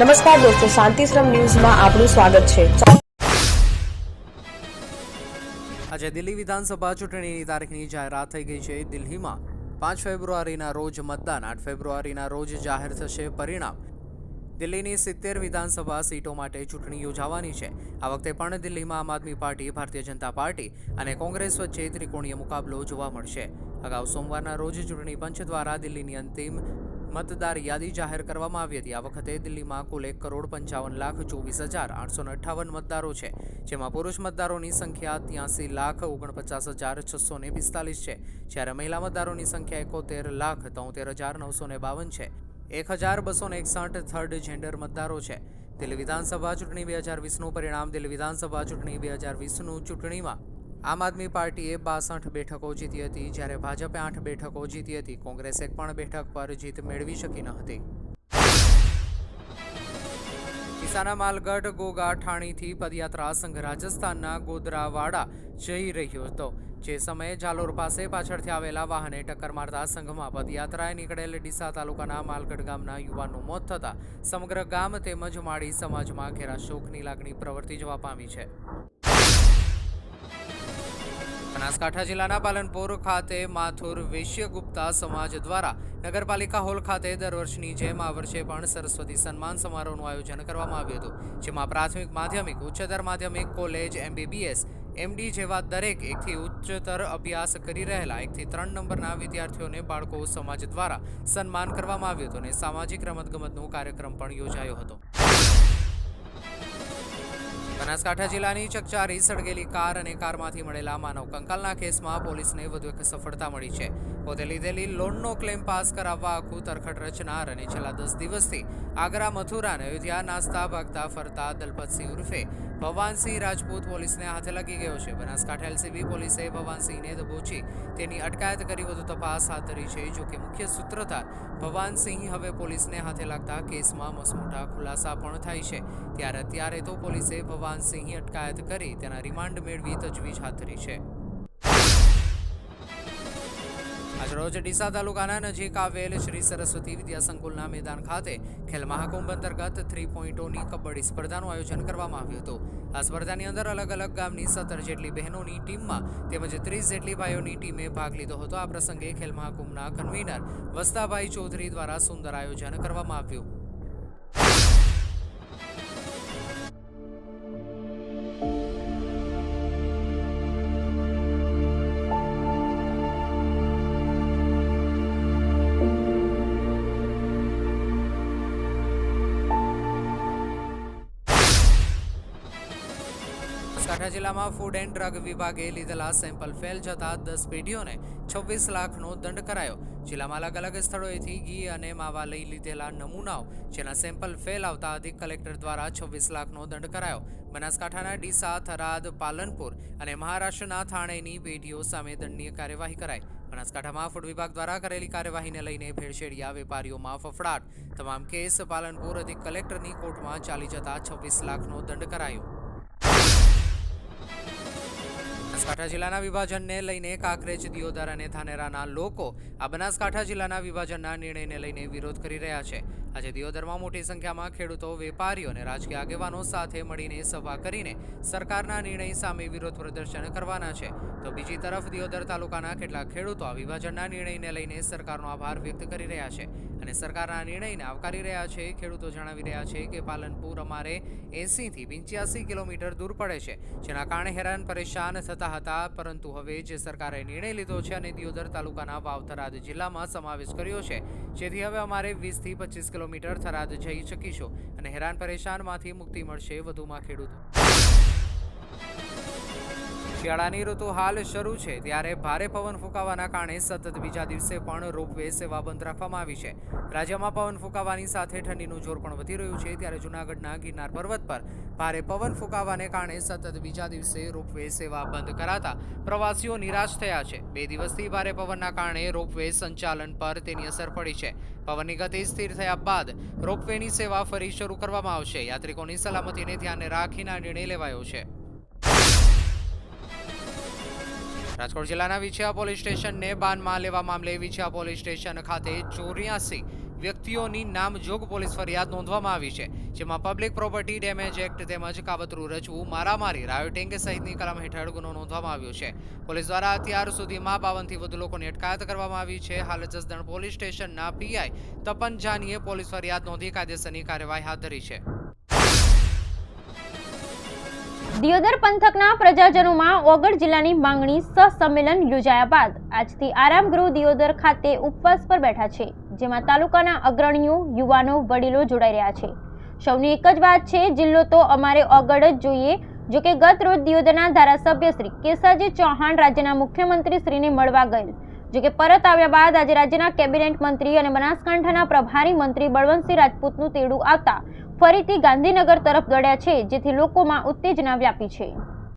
નમસ્કાર દોસ્તો, શાંતિશ્રમ ન્યૂઝમાં આપનું સ્વાગત છે. આજે દિલ્હી વિધાનસભા ચૂંટણીની તારીખની જાહેરાત થઈ ગઈ છે. દિલ્હીમાં પાંચ ફેબ્રુઆરીના રોજ મતદાન, આઠ ફેબ્રુઆરીના રોજ જાહેર થશે પરિણામ. દિલ્હીની સિત્તેર વિધાનસભા સીટો માટે ચૂંટણી યોજાવાની છે. આ વખતે પણ દિલ્હીમાં આમ આદમી પાર્ટી, ભારતીય જનતા પાર્ટી અને કોંગ્રેસ વચ્ચે ત્રિકોણીય મુકાબલો જોવા મળશે. અગાઉ સોમવારના રોજ ચૂંટણી પંચ દ્વારા દિલ્હીની અંતિમ મતદાર યાદી જાહેર કરવામાં આવી હતી. આ વખતે દિલ્હીમાં કુલ એક કરોડ પંચાવન લાખ ચોવીસ હજાર આઠસો અઠ્ઠાવન મતદારો છે, જેમાં પુરુષ મતદારોની સંખ્યા ત્યાંસી લાખ ઓગણપચાસ હજાર છસો ને પિસ્તાલીસ છે. જ્યારે મહિલા મતદારોની સંખ્યા એકોતેર લાખ તોતેર હજાર નવસો ને બાવન છે. એક હજાર બસો ને એકસઠ થર્ડ જેન્ડર મતદારો છે. દિલ્હી વિધાનસભા ચૂંટણી બે હજાર વીસનું પરિણામ, દિલ્હી વિધાનસભા ચૂંટણી બે હજાર વીસનું ચૂંટણીમાં આમ આદમી પાર્ટીએ બાસઠ બેઠકો જીતી હતી, જ્યારે ભાજપે આઠ બેઠકો જીતી હતી. કોંગ્રેસ એક પણ બેઠક પર જીત મેળવી શકી ન હતી. કિસાના માલગઢ ગોગા ઠાણીથી પદયાત્રા સંઘ રાજસ્થાનના ગોદરાવાડા જઈ રહ્યો હતો. જે સમયે જાલોર પાસે પાછળથી આવેલા વાહને ટક્કર મારતા સંઘમાં પદયાત્રાએ નીકળેલ ડીસા તાલુકાના માલગઢ ગામના યુવાનનું મોત થતાં સમગ્ર ગામ તેમજ માળી સમાજમાં ઘેરા શોકની લાગણી પ્રવર્તી જવા પામી છે. બનાસકાંઠા જિલ્લાના પાલનપુર ખાતે માથુર વૈશ્ય ગુપ્તા સમાજ દ્વારા નગરપાલિકા હોલ ખાતે દર વર્ષની જેમ આ વર્ષે પણ સરસ્વતી સન્માન સમારોહનું આયોજન કરવામાં આવ્યું હતું, જેમાં પ્રાથમિક માધ્યમિક, ઉચ્ચતર માધ્યમિક, કોલેજ, એમબીબીએસ, એમડી જેવા દરેક એકથી ઉચ્ચતર અભ્યાસ કરી રહેલા એકથી ત્રણ નંબરના વિદ્યાર્થીઓને બાળકો સમાજ દ્વારા સન્માન કરવામાં આવ્યું હતું અને સામાજિક રમતગમતનો કાર્યક્રમ પણ યોજાયો હતો. બનાસકાંઠા જિલ્લાની ચકચારી સળગેલી કાર અને કારમાંથી મળેલા માનવ કંકાલના કેસમાં પોલીસને વધુ એક સફળતા મળી છે. પોતે લીધેલી લોનનો ક્લેમ પાસ કરાવવા આખું તરખટ રચનાર અને છેલ્લા દસ દિવસથી આગ્રા, મથુરા અને અયોધ્યા નાસ્તા ભાગતા ફરતા દલપતસિંહ ઉર્ફે ભવાનસિંહ રાજપૂત પોલીસને હાથે લાગી ગયો છે. બનાસકાંઠા એલસીબી પોલીસે ભવાનસિંહને દબોચી તેની અટકાયત કરી વધુ તપાસ હાથ ધરી છે જોકે મુખ્ય સૂત્રધાર ભવાનસિંહ હવે પોલીસને હાથે લાગતા કેસમાં મસમોટા ખુલાસા પણ થાય છે. ત્યારે અત્યારે તો પોલીસે ભવાનસિંહની અટકાયત કરી, તેના રિમાન્ડ મેળવી તજવીજ હાથ ધરી છે. આજરોજ ડીસા તાલુકાના નજીક આવેલ શ્રી સરસ્વતી વિદ્યા સંકુલના મેદાન ખાતે ખેલ મહાકુંભ અંતર્ગત થ્રી પોઈન્ટોની કબડ્ડી સ્પર્ધાનું આયોજન કરવામાં આવ્યું હતું. આ સ્પર્ધાની અંદર અલગ અલગ ગામની સત્તર જેટલી બહેનોની ટીમમાં તેમજ ત્રીસ જેટલી ભાઈઓની ટીમે ભાગ લીધો હતો. આ પ્રસંગે ખેલ મહાકુંભના કન્વીનર વસ્તાભાઈ ચૌધરી દ્વારા સુંદર આયોજન કરવામાં આવ્યું. બનાસકાંઠા જિલ્લામાં ફૂડ એન્ડ ડ્રગ વિભાગે લીધેલા સેમ્પલ ફેલ જતા દસ પેઢીઓને છવ્વીસ લાખનો દંડ કરાયો. જિલ્લામાં અલગ અલગ સ્થળોએથી ઘી અને માવા લઈ લીધેલા નમૂનાઓ, જેના સેમ્પલ ફેલ આવતા અધિક કલેક્ટર દ્વારા છવ્વીસ લાખનો દંડ કરાયો. બનાસકાંઠાના ડીસા, થરાદ, પાલનપુર અને મહારાષ્ટ્રના થાણેની પેઢીઓ સામે દંડનીય કાર્યવાહી કરાઈ. બનાસકાંઠામાં ફૂડ વિભાગ દ્વારા કરેલી કાર્યવાહીને લઈને ભેળસેડિયા વેપારીઓમાં ફફડાટ. તમામ કેસ પાલનપુર અધિક કલેક્ટરની કોર્ટમાં ચાલી જતા છવ્વીસ લાખનો દંડ કરાયો. બનાસકાંઠા જિલ્લાના વિભાજનને લઈને કાંકરેજ, દિયોદર અને ધાનેરાના લોકો આ બનાસકાંઠા જિલ્લાના વિભાજનના નિર્ણયને લઈને વિરોધ કરી રહ્યા છે. આજે દિયોદરમાં મોટી સંખ્યામાં ખેડૂતો, વેપારીઓ અને રાજકીય આગેવાનો સાથે મળીને સભા કરીને સરકારના નિર્ણય સામે વિરોધ પ્રદર્શન કરવાના છે. તો બીજી તરફ દિયોદર તાલુકાના કેટલાક ખેડૂતો આ વિભાજનના નિર્ણયને લઈને સરકારનો આભાર વ્યક્ત કરી રહ્યા છે અને સરકારના નિર્ણયને આવકારી રહ્યા છે. ખેડૂતો જણાવી રહ્યા છે કે પાલનપુર અમારે એંસીથી પંચ્યાસી કિલોમીટર દૂર પડે છે, જેના કારણે હેરાન, પરેશાન થતા હતા, પરંતુ હવે જે સરકારે નિર્ણય લીધો છે અને દિયોદર તાલુકાના વાવ થરાદ જિલ્લામાં સમાવેશ કર્યો છે, જેથી હવે અમારે વીસથી પચીસ કિલોમીટર થરાદ જઈ શકીશું અને હેરાન પરેશાનમાંથી મુક્તિ મળશે વધુમાં ખેડૂતો. શિયાળાની ઋતુ હાલ શરૂ છે, ત્યારે ભારે પવન ફૂંકાવાના કારણે સતત બીજા દિવસે પણ રોપવે સેવા બંધ રાખવામાં આવી છે. રાજ્યમાં પવન ફૂંકાવાની સાથે ઠંડીનું જોર પણ વધી રહ્યું છે, ત્યારે જૂનાગઢના ગિરનાર પર્વત પર ભારે પવન ફૂંકાવાને કારણે સતત બીજા દિવસે રોપવે સેવા બંધ કરાતા પ્રવાસીઓ નિરાશ થયા છે. બે દિવસથી ભારે પવનના કારણે રોપવે સંચાલન પર તેની અસર પડી છે. પવનની ગતિ સ્થિર થયા બાદ રોપવેની સેવા ફરી શરૂ કરવામાં આવશે. યાત્રિકોની સલામતીને ધ્યાને રાખીને નિર્ણય લેવાયો છે. રાજકોટ જિલ્લાના વિછિયા પોલીસ સ્ટેશનને બાનમાં લેવા મામલે વિછિયા પોલીસ સ્ટેશન ખાતે ચોર્યાસી વ્યક્તિઓની નામજોગ પોલીસ ફરિયાદ નોંધવામાં આવી છે, જેમાં પબ્લિક પ્રોપર્ટી ડેમેજ એક્ટ તેમજ કાવતરું રચવું મારામારી, રાયોટિંગ સહિતની કલમ હેઠળ ગુનો નોંધવામાં આવ્યો છે. પોલીસ દ્વારા અત્યાર સુધીમાં બાવનથી વધુ લોકોની અટકાયત કરવામાં આવી છે. હાલ જસદણ પોલીસ સ્ટેશનના પીઆઈ તપન જાનીએ પોલીસ ફરિયાદ નોંધી કાયદેસરની કાર્યવાહી હાથ ધરી છે. દિયોદર પંથકના પ્રજાજનોમાં ઓગળ જિલ્લાની માંગણી સહસંમેલન યોજાયા બાદ આજથી આરામગૃહ દિયોદર ખાતે ઉપવાસ પર બેઠા છે, જેમાં તાલુકાના અગ્રણીઓ, યુવાનો, વડીલો જોડાઈ રહ્યા છે. સૌની એક જ વાત છે, જિલ્લો તો અમારે ઓગળ જ જોઈએ જો કે ગત રોજ દિયોદરના ધારાસભ્ય શ્રી કેસાજી ચૌહાણ રાજ્યના મુખ્યમંત્રી શ્રીને મળવા ગયેલ જો કે પરત આવ્યા બાદ આજે રાજ્યના કેબિનેટ મંત્રી અને બનાસકાંઠાના પ્રભારી મંત્રી બળવંતસિંહ રાજપૂતનું તેડું આવતા ફરીથી ગાંધીનગર તરફ દોડ્યા છે જેથી લોકોમાં ઉત્તેજના વ્યાપી છે.